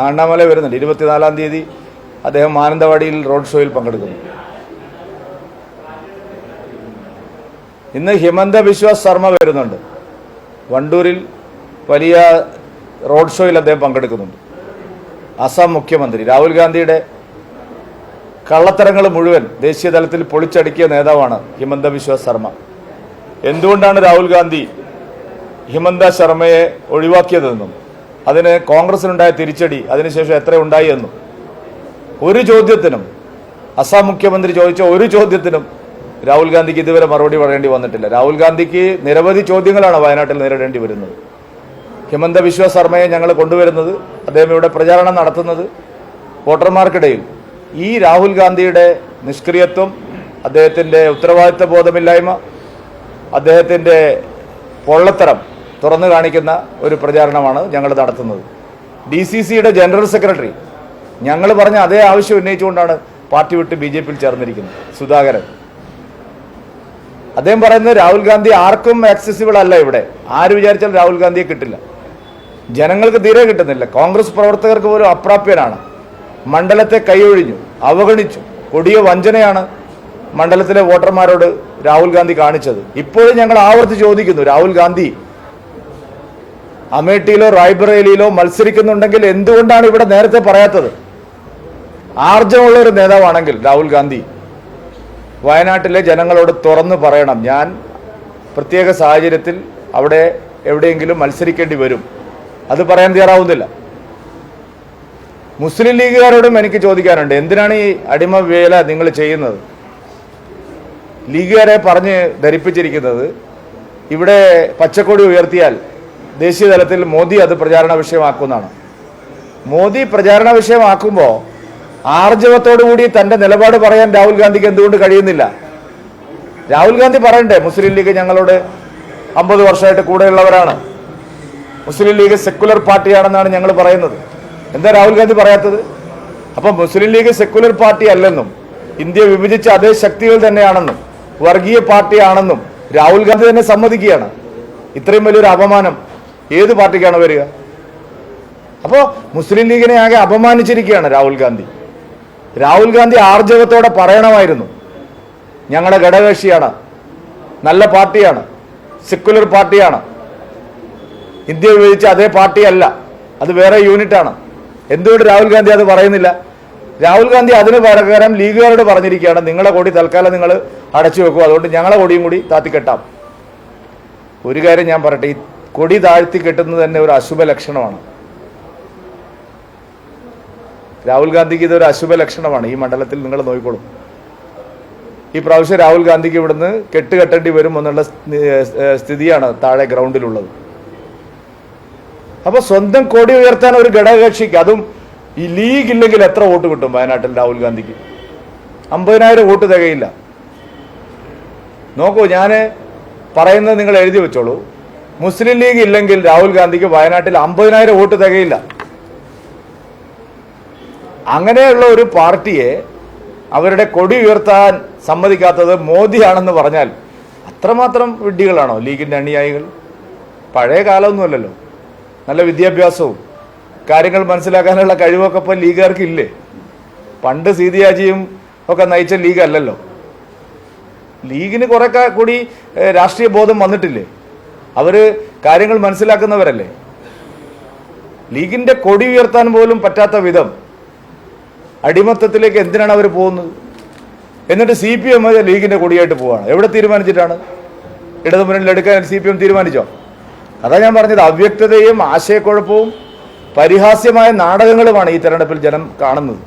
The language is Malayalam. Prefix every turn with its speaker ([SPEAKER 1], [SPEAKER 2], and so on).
[SPEAKER 1] അണ്ണാമല വരുന്നുണ്ട്. ഇരുപത്തിനാലാം തീയതി അദ്ദേഹം മാനന്തവാടിയിൽ റോഡ് ഷോയിൽ പങ്കെടുക്കുന്നു. ഇന്ന് ഹിമന്ത ബിശ്വാസ് ശർമ്മ വരുന്നുണ്ട്. വണ്ടൂരിൽ വലിയ റോഡ് ഷോയിൽ അദ്ദേഹം പങ്കെടുക്കുന്നുണ്ട്. അസം മുഖ്യമന്ത്രി രാഹുൽ ഗാന്ധിയുടെ കള്ളത്തരങ്ങൾ മുഴുവൻ ദേശീയ തലത്തിൽ പൊളിച്ചടുക്കിയ നേതാവാണ് ഹിമന്ത ബിശ്വാസ് ശർമ്മ. എന്തുകൊണ്ടാണ് രാഹുൽ ഗാന്ധി ഹിമന്ത ശർമ്മയെ ഒഴിവാക്കിയതെന്നും അതിന് കോൺഗ്രസിനുണ്ടായ തിരിച്ചടി അതിനുശേഷം എത്ര ഉണ്ടായി എന്നും. ഒരു ചോദ്യത്തിനും അസം മുഖ്യമന്ത്രി ചോദിച്ച ഒരു ചോദ്യത്തിനും രാഹുൽ ഗാന്ധിക്ക് ഇതുവരെ മറുപടി പറയേണ്ടി വന്നിട്ടില്ല. രാഹുൽ ഗാന്ധിക്ക് നിരവധി ചോദ്യങ്ങളാണ് വയനാട്ടിൽ നേരിടേണ്ടി വരുന്നത്. ഹിമന്ത ബിശ്വ ശർമ്മയെ ഞങ്ങൾ കൊണ്ടുവരുന്നത് അദ്ദേഹം ഇവിടെ പ്രചാരണം നടത്തുന്നത് വോട്ടർമാർക്കിടയിൽ. ഈ രാഹുൽ ഗാന്ധിയുടെ നിഷ്ക്രിയത്വം അദ്ദേഹത്തിന്റെ ഉത്തരവാദിത്വ ബോധമില്ലായ്മ അദ്ദേഹത്തിന്റെ പൊള്ളത്തരം തുറന്നു കാണിക്കുന്ന ഒരു പ്രചാരണമാണ് ഞങ്ങൾ നടത്തുന്നത്. ഡി സി സിയുടെ ജനറൽ സെക്രട്ടറി ഞങ്ങൾ പറഞ്ഞ അതേ ആവശ്യം ഉന്നയിച്ചുകൊണ്ടാണ് പാർട്ടി വിട്ട് ബി ജെ പിയിൽ ചേർന്നിരിക്കുന്നത് സുധാകരൻ. അദ്ദേഹം പറയുന്നത് രാഹുൽ ഗാന്ധി ആർക്കും ആക്സസിബിൾ അല്ല ഇവിടെ. ആര് വിചാരിച്ചാലും രാഹുൽ ഗാന്ധിയെ കിട്ടില്ല. ജനങ്ങൾക്ക് തീരെ കിട്ടുന്നില്ല. കോൺഗ്രസ് പ്രവർത്തകർക്ക് പോലും അപ്രാപ്യനാണ്. മണ്ഡലത്തെ കൈയൊഴിഞ്ഞു അവഗണിച്ചു. കൊടിയ വഞ്ചനയാണ് മണ്ഡലത്തിലെ വോട്ടർമാരോട് രാഹുൽ ഗാന്ധി കാണിച്ചത്. ഇപ്പോഴും ഞങ്ങൾ ആവർത്തി ചോദിക്കുന്നു രാഹുൽ ഗാന്ധി അമേഠിയിലോ റായ്ബറേലിയിലോ മത്സരിക്കുന്നുണ്ടെങ്കിൽ എന്തുകൊണ്ടാണ് ഇവിടെ നേരത്തെ പറയാത്തത്? ആർജമുള്ള ഒരു നേതാവാണെങ്കിൽ രാഹുൽ ഗാന്ധി വയനാട്ടിലെ ജനങ്ങളോട് തുറന്നു പറയണം ഞാൻ പ്രത്യേക സാഹചര്യത്തിൽ അവിടെ എവിടെയെങ്കിലും മത്സരിക്കേണ്ടി വരും. അത് പറയാൻ തയ്യാറാവുന്നില്ല. മുസ്ലിം ലീഗുകാരോടും എനിക്ക് ചോദിക്കാനുണ്ട് എന്തിനാണ് ഈ അടിമ വേല നിങ്ങൾ ചെയ്യുന്നത്? ലീഗുകാരെ പറഞ്ഞ് ധരിപ്പിച്ചിരിക്കുന്നത് ഇവിടെ പച്ചക്കൊടി ഉയർത്തിയാൽ ദേശീയ തലത്തിൽ മോദി അത് പ്രചാരണ വിഷയമാക്കുന്നതാണ് മോദി പ്രചാരണ വിഷയമാക്കുമ്പോൾ ആർജവത്തോടുകൂടി തന്റെ നിലപാട് പറയാൻ രാഹുൽ ഗാന്ധിക്ക് എന്തുകൊണ്ട് കഴിയുന്നില്ല? രാഹുൽ ഗാന്ധി പറയണ്ടേ മുസ്ലിം ലീഗ് ഞങ്ങളോട് അമ്പത് വർഷമായിട്ട് കൂടെയുള്ളവരാണ്. മുസ്ലിം ലീഗ് സെക്കുലർ പാർട്ടിയാണെന്നാണ് ഞങ്ങൾ പറയുന്നത്. എന്താ രാഹുൽ ഗാന്ധി പറയാത്തത്? അപ്പൊ മുസ്ലിം ലീഗ് സെക്കുലർ പാർട്ടി അല്ലെന്നും ഇന്ത്യ വിഭജിച്ച അതേ ശക്തികൾ തന്നെയാണെന്നും വർഗീയ പാർട്ടിയാണെന്നും രാഹുൽ ഗാന്ധി തന്നെ സമ്മതിക്കുകയാണ്. ഇത്രയും വലിയൊരു അപമാനം ഏത് പാർട്ടിക്കാണ് വരിക? അപ്പോൾ മുസ്ലിം ലീഗിനെ ആകെ അപമാനിച്ചിരിക്കുകയാണ് രാഹുൽ ഗാന്ധി. രാഹുൽ ഗാന്ധി ആർജവത്തോടെ പറയണമായിരുന്നു. ഞങ്ങളുടെ ഘടകകക്ഷിയാണ്. നല്ല പാർട്ടിയാണ്. സെക്കുലർ പാർട്ടിയാണ്. ഇന്ത്യ വിഭജിച്ച അതേ പാർട്ടിയല്ല അത് വേറെ യൂണിറ്റാണ്. എന്തുകൊണ്ട് രാഹുൽ ഗാന്ധി അത് പറയുന്നില്ല? രാഹുൽ ഗാന്ധി അതിന് പകരം ലീഗുകാരോട് പറഞ്ഞിരിക്കുകയാണ് നിങ്ങളെ കൊടി തൽക്കാലം നിങ്ങൾ അടച്ചു വെക്കും. അതുകൊണ്ട് ഞങ്ങളെ കൊടിയും കൂടി താത്തിക്കെട്ടാം. ഒരു കാര്യം ഞാൻ പറയട്ടെ കൊടി താഴ്ത്തി കെട്ടുന്നത് തന്നെ ഒരു അശുഭ ലക്ഷണമാണ്. രാഹുൽ ഗാന്ധിക്ക് ഇതൊരു അശുഭ ലക്ഷണമാണ്. ഈ മണ്ഡലത്തിൽ നിങ്ങൾ നോക്കിക്കോളും. ഈ പ്രാവശ്യം രാഹുൽ ഗാന്ധിക്ക് ഇവിടുന്ന് കെട്ടുകെട്ടേണ്ടി വരും എന്നുള്ള സ്ഥിതിയാണ് താഴെ ഗ്രൗണ്ടിലുള്ളത്. അപ്പൊ സ്വന്തം കൊടി ഉയർത്താൻ ഒരു ഘടകകക്ഷിക്ക് അതും ഈ ലീഗ് ഇല്ലെങ്കിൽ എത്ര വോട്ട് കിട്ടും വയനാട്ടിൽ രാഹുൽ ഗാന്ധിക്ക്? അമ്പതിനായിരം വോട്ട് തികയില്ല. നോക്കൂ ഞാൻ പറയുന്നത് നിങ്ങൾ എഴുതി വെച്ചോളൂ. മുസ്ലിം ലീഗ് ഇല്ലെങ്കിൽ രാഹുൽ ഗാന്ധിക്ക് വയനാട്ടിൽ അമ്പതിനായിരം വോട്ട് തികയില്ല. അങ്ങനെയുള്ള ഒരു പാർട്ടിയെ അവരുടെ കൊടി ഉയർത്താൻ സമ്മതിക്കാത്തത് മോദിയാണെന്ന് പറഞ്ഞാൽ അത്രമാത്രം വിഡ്ഢികളാണോ ലീഗിന്റെ അണിയായികൾ പഴയ കാലമൊന്നുമല്ലല്ലോ. നല്ല വിദ്യാഭ്യാസവും കാര്യങ്ങൾ മനസ്സിലാക്കാനുള്ള കഴിവൊക്കെ ഇപ്പോൾ ലീഗുകാർക്ക് ഇല്ലേ പണ്ട് സീതിയാജിയും ഒക്കെ നയിച്ച ലീഗ് അല്ലല്ലോ ലീഗിന് കുറേ കൂടി രാഷ്ട്രീയ ബോധം വന്നിട്ടില്ലേ? അവർ കാര്യങ്ങൾ മനസ്സിലാക്കുന്നവരല്ലേ? ലീഗിന്റെ കൊടി ഉയർത്താൻ പോലും പറ്റാത്ത വിധം അടിമത്തത്തിലേക്ക് എന്തിനാണ് അവർ പോകുന്നത്? എന്നിട്ട് സി പി എം ലീഗിന്റെ കൊടിയായിട്ട് പോവാണ്. എവിടെ തീരുമാനിച്ചിട്ടാണ്? ഇടതുമുന്നണിയിൽ എടുക്കാൻ സി പി എം തീരുമാനിച്ചോ? അതാ ഞാൻ പറഞ്ഞത് അവ്യക്തതയും ആശയക്കുഴപ്പവും പരിഹാസ്യമായ നാടകങ്ങളുമാണ് ഈ തെരഞ്ഞെടുപ്പിൽ ജനം കാണുന്നത്.